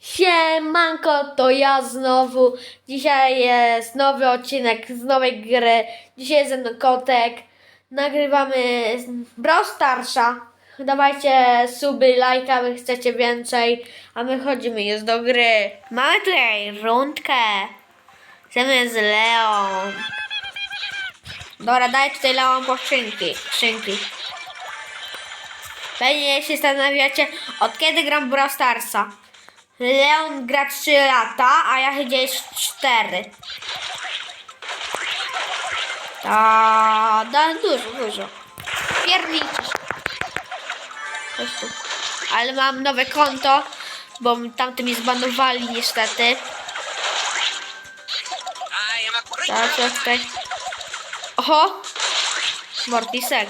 Siemanko, to ja znowu. Dzisiaj jest nowy odcinek z nowej gry. Dzisiaj jest ze mną kotek. Nagrywamy Brawl Starsza. Dawajcie suby, lajka, wy chcecie więcej. A my chodzimy już do gry. Mamy tutaj rundkę. Chcemy z Leon. Dobra, daj tutaj Leon po skrzynki. skrzynki. Pewnie się zastanawiacie, od kiedy gram Brawl Starsa. Leon gra 3 lata, a ja gdzieś 4. Ta, da, dużo, dużo. Pierniczysz. Ale mam nowe konto, bo tamty mi zbanowali niestety. Tak, tak. Oho! Mortisek.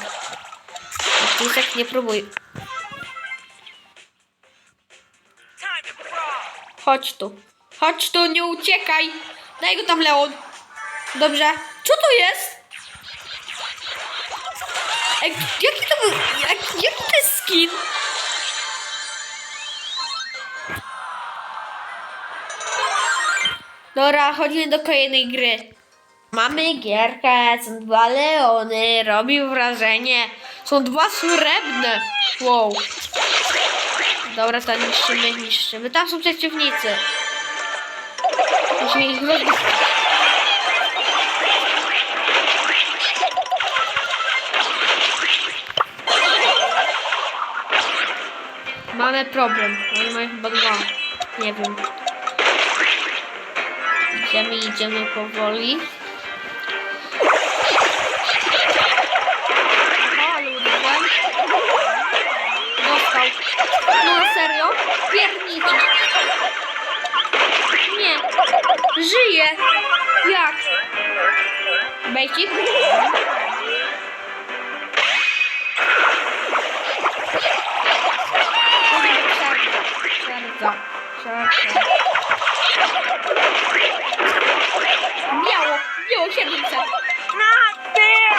Mortisek, nie próbuj. Chodź tu. Chodź tu, nie uciekaj. Daj go tam, Leon. Dobrze. Co to jest? Ej, jaki to był... Jak, jaki to jest skin? Dobra, chodzimy do kolejnej gry. Mamy gierkę, są dwa leony, robi wrażenie. Są dwa srebrne. Wow. Dobra, to niszczymy, niszczymy. Tam są przeciwnicy. Musimy ich rozbić. Mamy problem. Oni mają chyba dwa. Nie wiem. Idziemy, idziemy powoli. No serio? Pierniczy. Nie. Żyje. Jak? Bejcik? Serca. Serca. Miało. 700. Not fair.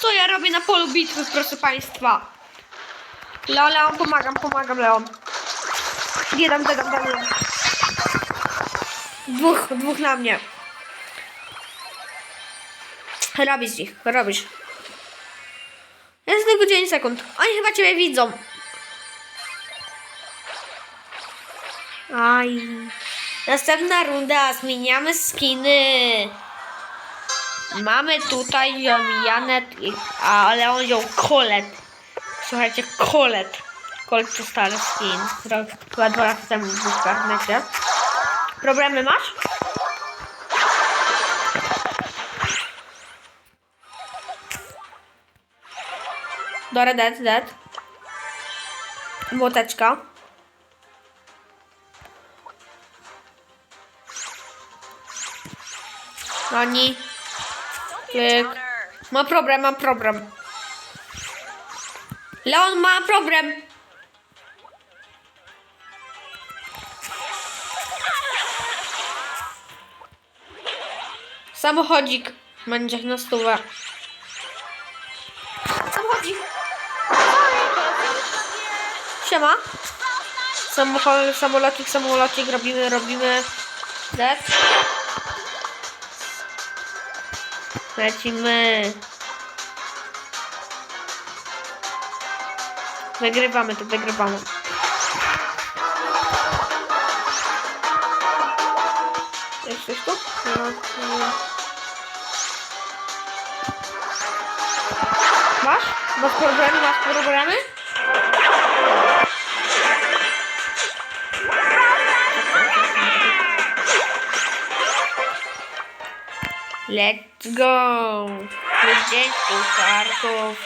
Co ja robię na polu bitwy, proszę państwa? Leon, Leon, pomagam, pomagam, Leon. Nie dam, dam, dam, dam. Dwóch, dwóch na mnie. Robisz ich, robisz. Jest tylko 9 sekund. Oni chyba ciebie widzą. Aj. Następna runda, zmieniamy skiny. Mamy tutaj ją Janet, ale on wziął Kolet. Słuchajcie, Kolet. Kolet to stary skin. Rok, chyba dwa lata temu w. Problemy masz? Dobra, dead, dead. Młoteczka. Oni. Pyk. Ma problem, ma problem. Leon ma problem. Samochodzik będzie na stówę. Samochodzik. Siema. Samochod, samolocik, samolocik robimy, robimy. Dead. Lecimy. Wygrywamy to, wygrywamy. Jesteś tu? No. Masz? Masz problemy? Masz problemy? Let's go! Dzień pucharków.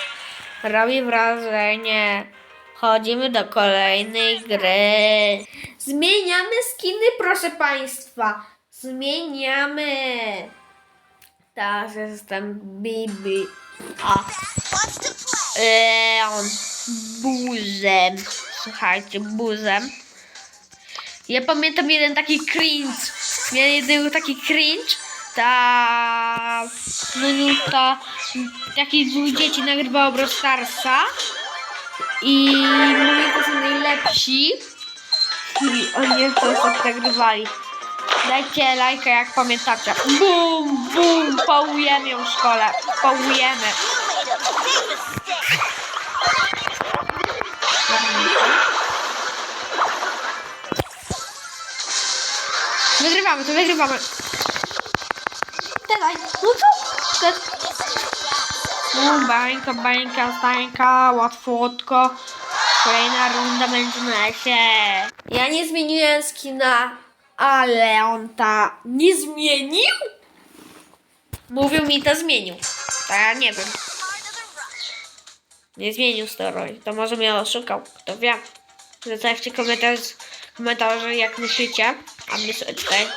Robi wrażenie. Chodzimy do kolejnej gry. Zmieniamy skiny, proszę Państwa. Zmieniamy. Teraz jestem Bibi. A. Leon. Buzem. Słuchajcie, buzem. Ja pamiętam jeden taki cringe. Miałem jeden taki cringe. Ta minuta. Takich dwóch dzieci nagrywało Brawl Starsa. I mówię, że są najlepsi. I oni to nagrywali. Dajcie lajka jak pamiętacie. Bum, bum, pałujemy ją w szkole. Pałujemy. Wygrywamy, to wygrywamy. No co? No, bańka, bańka, stańka, łatwotko. Kolejna runda będzie na się. Ja nie zmieniłem skina, ale on ta nie zmienił? Mówił mi to zmienił. To ja nie wiem. Nie zmienił steroid. To może mnie oszukał. Kto wie. Zostawcie komentarz, komentarze jak myślicie. A my sobie tutaj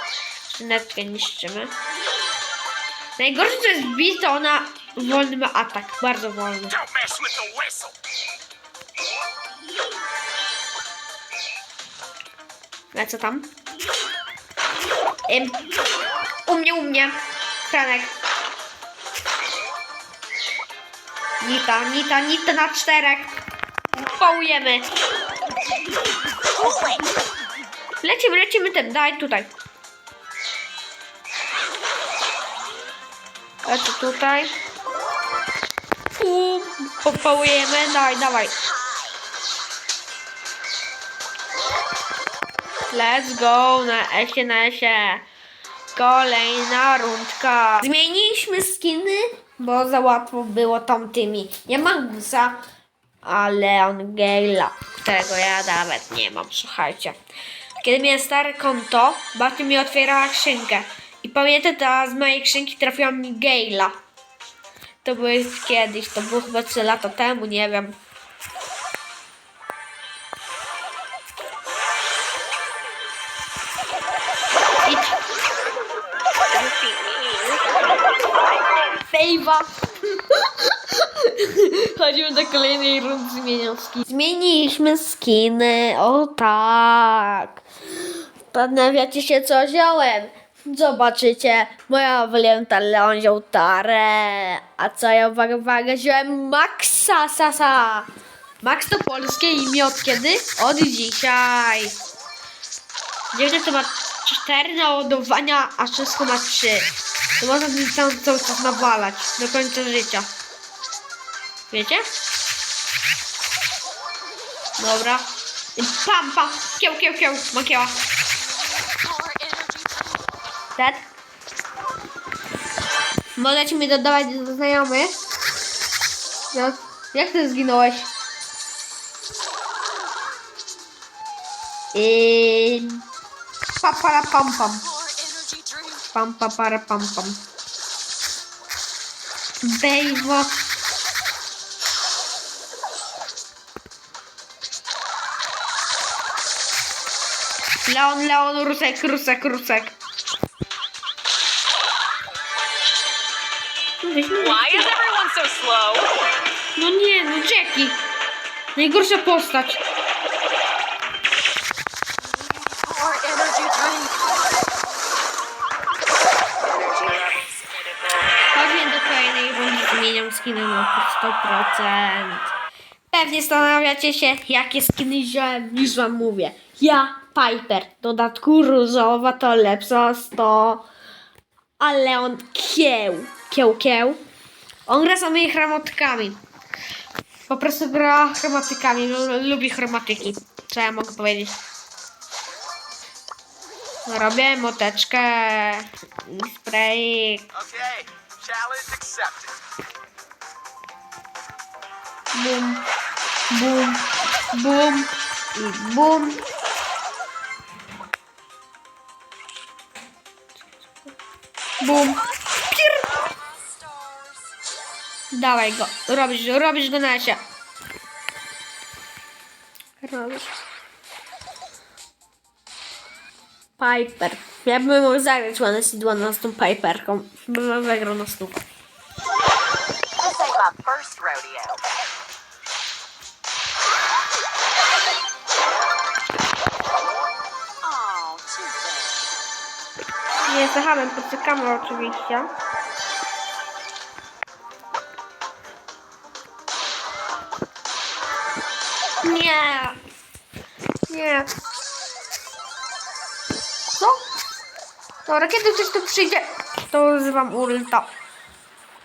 netkę niszczymy. Najgorsze to jest Beast, to ona wolny ma atak. Bardzo wolny. A co tam? Ym, u mnie, u mnie. Franek. Nita, Nita, Nita na czterech. Pałujemy. Lecimy, lecimy tym. Daj tutaj. Lecę tutaj. U, popałujemy. Dawaj, dawaj. Let's go na esie, na esie. Kolejna rundka. Zmieniliśmy skiny, bo za łatwo było tamtymi. Nie mam gusa, ale on którego ja nawet nie mam, słuchajcie. Kiedy miałem stare konto, babcia mi otwierała skrzynkę. I pamiętam, ta z mojej skrzynki trafiła mi Gale'a. To było kiedyś, to było chyba 3 lata temu, nie wiem. Fejwa. Chodzimy do kolejnej rundy zmienią skin. Zmieniliśmy skiny, o tak. Zastanawiacie się co wziąłem? Zobaczycie, moja wyjęta Leon wziął Tarę, a co ja uwaga, uwaga, wziąłem Maxa Sasa. Max to polskie imię od kiedy? Od dzisiaj. Dziewczyna ma 4 naładowania, a wszystko ma 3. To można tym tam cały czas nawalać do końca życia. Wiecie? Dobra. Pam, pam, kieł, kieł, kieł, makieła. Dead. Możecie mi dodawać do znajomych. Jak, jak ty zginąłeś? I... Pa, para, pam, pam. Pam, pa, para, pam, pam. Bejwo. Leon, Leon, rusek, rusek, rusek. No nie, no Jackie. Najgorsza postać. Chodźmy do kolejnej rundy, zmieniam skiny na 100%. Pewnie zastanawiacie się, jakie skiny wziąłem, już wam mówię. Ja, Piper, dodatku różowa to lepsza 100. Ale on kieł, kieł, kieł. On gra samymi chromatykami. Po prostu gra chromatykami, lu- lubi chromatyki. Co ja mogę powiedzieć? Robię moteczkę. Spray. Okay, challenge accepted. Bum, bum, bum i bum. Bum. Dawaj go. Robisz, robisz go na się. Robisz. Piper. Ja bym mógł zagrać Seed One z tą Piperką. Bym wygrał na stół. Nie hamem, poczekamy oczywiście. Nie. Co? Dobra, kiedy ktoś tu przyjdzie, to używam ulta.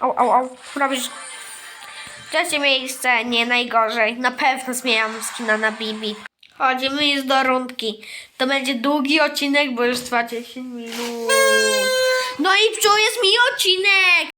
Au, au, au. Robisz. Trzecie miejsce, nie najgorzej. Na pewno zmieniam skina na Bibi. Chodzimy już do rundki. To będzie długi odcinek, bo już trwa 10 minut. No i tu jest mi odcinek!